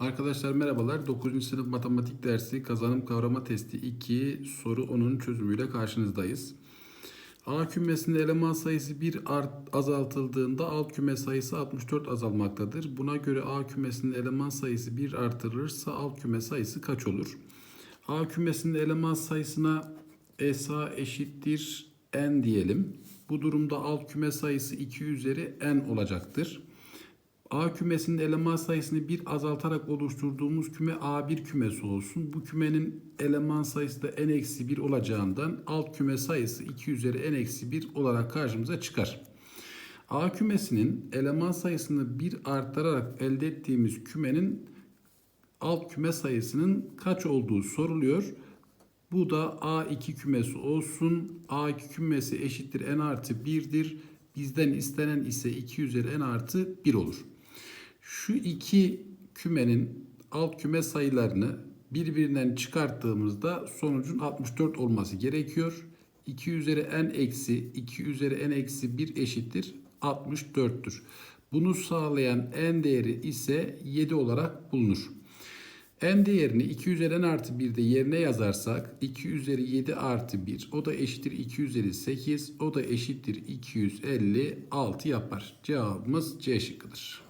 Arkadaşlar merhabalar. 9. sınıf matematik dersi kazanım kavrama testi 2 soru 10'un çözümüyle karşınızdayız. A kümesinin eleman sayısı 1 art, azaltıldığında alt küme sayısı 64 azalmaktadır. Buna göre A kümesinin eleman sayısı 1 artırılırsa alt küme sayısı kaç olur? A kümesinin eleman sayısına SA eşittir n diyelim. Bu durumda alt küme sayısı 2 üzeri n olacaktır. A kümesinin eleman sayısını bir azaltarak oluşturduğumuz küme A1 kümesi olsun. Bu kümenin eleman sayısı da n-1 olacağından alt küme sayısı 2 üzeri n-1 olarak karşımıza çıkar. A kümesinin eleman sayısını bir arttırarak elde ettiğimiz kümenin alt küme sayısının kaç olduğu soruluyor. Bu da A2 kümesi olsun. A2 kümesi eşittir n artı 1'dir. Bizden istenen ise 2 üzeri n artı 1 olur. Şu iki kümenin alt küme sayılarını birbirinden çıkarttığımızda sonucun 64 olması gerekiyor. 2 üzeri n eksi 2 üzeri n eksi 1 eşittir 64'tür. Bunu sağlayan n değeri ise 7 olarak bulunur. n değerini 2 üzeri n artı 1'de yerine yazarsak 2 üzeri 7 artı 1 o da eşittir 2 üzeri 8 o da eşittir 256 yapar. Cevabımız C şıkkıdır.